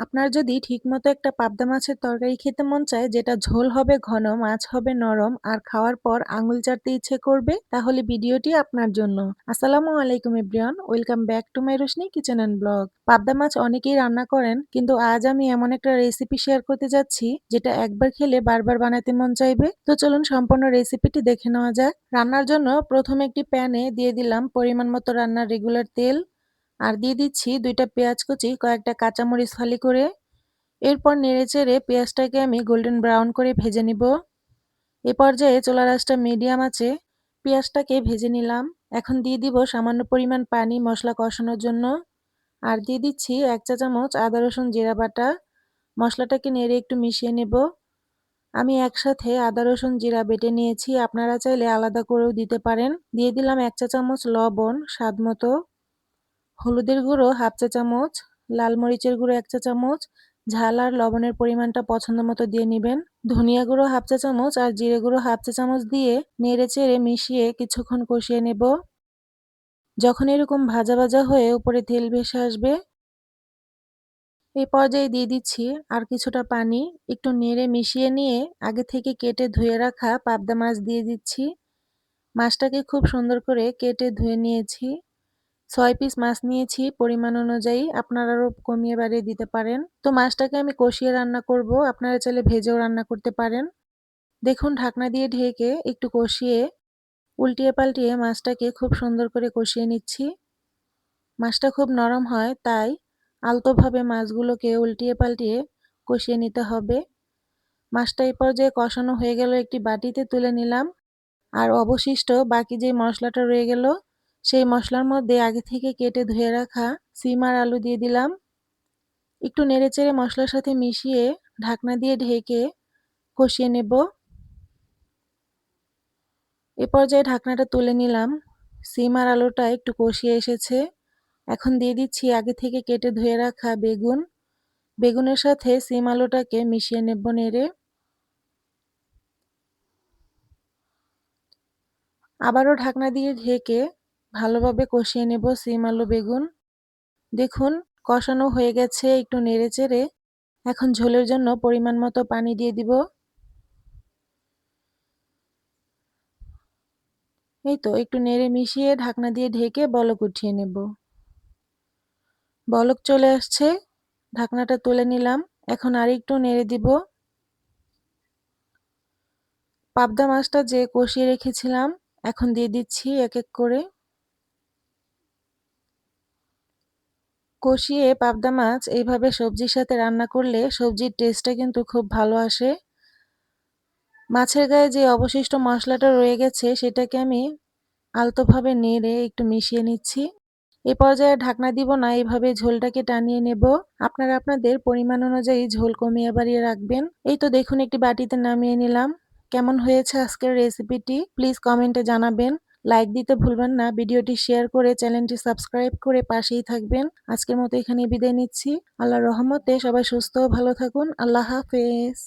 আপনার যদি ঠিকমতো একটা পাবদা মাছের তরকারি খেতে মন চায় যেটা ঝোল হবে ঘন, মাছ হবে নরম আর খাওয়ার পর আঙুল চাটতে ইচ্ছে করবে তাহলে ভিডিওটি আপনার জন্য। আসসালামু আলাইকুম everyone welcome back to my Roshni kitchen and blog. পাবদা মাছ অনেকেই রান্না করেন কিন্তু আজ আমি এমন একটা রেসিপি শেয়ার করতে যাচ্ছি যেটা একবার খেলে বারবার বানাতে মন চাইবে তো চলুন সম্পূর্ণ রেসিপিটি দেখে নেওয়া যাক। রান্নার জন্য প্রথমে একটি প্যানে দিয়ে দিলাম পরিমাণ মতো রান্নার রেগুলার তেল আর দিয়ে দিচ্ছি দুইটা পেঁয়াজ কুচি, কয়েকটা কাঁচামরিচ ফালি করে। এরপর নেড়ে চেড়ে পেঁয়াজটাকে আমি গোল্ডেন ব্রাউন করে ভেজে নিব। এ পর্যায়ে চোলা রাসটা মিডিয়াম আছে, পেঁয়াজটাকে ভেজে নিলাম। এখন দিয়ে দিব সামান্য পরিমাণ পানি মশলা কষানোর জন্য। আর দিয়ে দিচ্ছি এক চা চামচ আদা, রসুন, জিরা বাটা। মশলাটাকে নেড়ে একটু মিশিয়ে নেব। আমি একসাথে আদা, রসুন, জিরা বেটে নিয়েছি। আপনারা চাইলে আলাদা করেও দিতে পারেন। দিয়ে দিলাম এক চা চামচ লবণ, স্বাদ মতো। হলুদের গুঁড়ো হাফ চা চামচ, লাল মরিচের গুঁড়ো এক চা চামচ, ঝাল আর লবণের পরিমাণটা পছন্দ মতো দিয়ে নেবেন। ধনিয়া গুঁড়ো হাফ চা চামচ আর জিরে গুঁড়ো হাফ চা চামচ দিয়ে নেড়ে চেড়ে মিশিয়ে কিছুক্ষণ কষিয়ে নেব। যখন এরকম ভাজা ভাজা হয়ে উপরে তেল ভেসে আসবে এই পর্যায়ে দিয়ে দিচ্ছি আর কিছুটা পানি। একটু নেড়ে মিশিয়ে নিয়ে আগে থেকে কেটে ধুয়ে রাখা পাবদা মাছ দিয়ে দিচ্ছি। মাছটাকে খুব সুন্দর করে কেটে ধুয়ে নিয়েছি। ছয় পিস মাছ নিয়েছি, পরিমাণ অনুযায়ী। আপনারা আরও কমিয়ে বাড়িয়ে দিতে পারেন। তো মাছটাকে আমি কষিয়ে রান্না করব। আপনারা চাইলে ভেজেও রান্না করতে পারেন। দেখুন, ঢাকনা দিয়ে ঢেকে একটু কষিয়ে উল্টিয়ে পাল্টিয়ে মাছটাকে খুব সুন্দর করে কষিয়ে নিচ্ছি। মাছটা খুব নরম হয়, তাই আলতোভাবে মাছগুলোকে উল্টিয়ে পাল্টিয়ে কষিয়ে নিতে হবে। মাছটা এই পর্যায়ে কষানো হয়ে গেল একটি বাটিতে তুলে নিলাম। আর অবশিষ্ট বাকি যে মশলাটা রয়ে গেল সেই মশলার মধ্যে আগে থেকে কেটে ধুয়ে রাখা সিম আর আলু দিয়ে দিলাম। একটু নেড়েচেড়ে মশলার সাথে মিশিয়ে ঢাকনা দিয়ে ঢেকে কষিয়ে নেব। এ পর্যায়ে ঢাকনাটা তুলে নিলাম। সিম আর আলুটা একটু কষিয়ে এসেছে। এখন দিয়ে দিচ্ছি আগে থেকে কেটে ধুয়ে রাখা বেগুন। বেগুনের সাথে সিম আলুটাকে মিশিয়ে নেব নেড়ে। আবারও ঢাকনা দিয়ে ঢেকে ভালোভাবে কষিয়ে নেব সিম আলু বেগুন। দেখুন, কষানো হয়ে গেছে একটু নেড়ে চেড়ে এখন ঝোলের জন্য পরিমাণ মতো পানি দিয়ে দিব। এই তো, একটু নেড়ে মিশিয়ে ঢাকনা দিয়ে ঢেকে বলক উঠিয়ে নেব। বলক চলে আসছে, ঢাকনাটা তুলে নিলাম। এখন আর একটু নেড়ে দিব। পাবদা মাছটা যে কষিয়ে রেখেছিলাম, এখন দিয়ে দিচ্ছি এক এক করে। কষিয়ে পাবদা মাছ এইভাবে সবজির সাথে রান্না করলে সবজির টেস্টটা কিন্তু খুব ভালো আসে। মাছের গায়ে যে অবশিষ্ট মশলাটা রয়ে গেছে সেটাকে আমি আলতোভাবে নেড়ে একটু মিশিয়ে নিচ্ছি। এ পর্যায়ে ঢাকনা দিব না, এইভাবে ঝোলটাকে টানিয়ে নেব। আপনারা আপনাদের পরিমাণ অনুযায়ী ঝোল কমিয়ে বাড়িয়ে রাখবেন। এই তো দেখুন একটি বাটিতে নামিয়ে নিলাম। কেমন হয়েছে আজকের রেসিপিটি প্লিজ কমেন্টে জানাবেন। লাইক দিতে ভুলবেন না। ভিডিওটি শেয়ার করে চ্যানেলটি সাবস্ক্রাইব করে পাশেই থাকবেন। আজকের মতো এখানে বিদায় নিচ্ছি। আল্লাহ রহমতে সবাই সুস্থ ভালো থাকুন। আল্লাহ হাফেজ।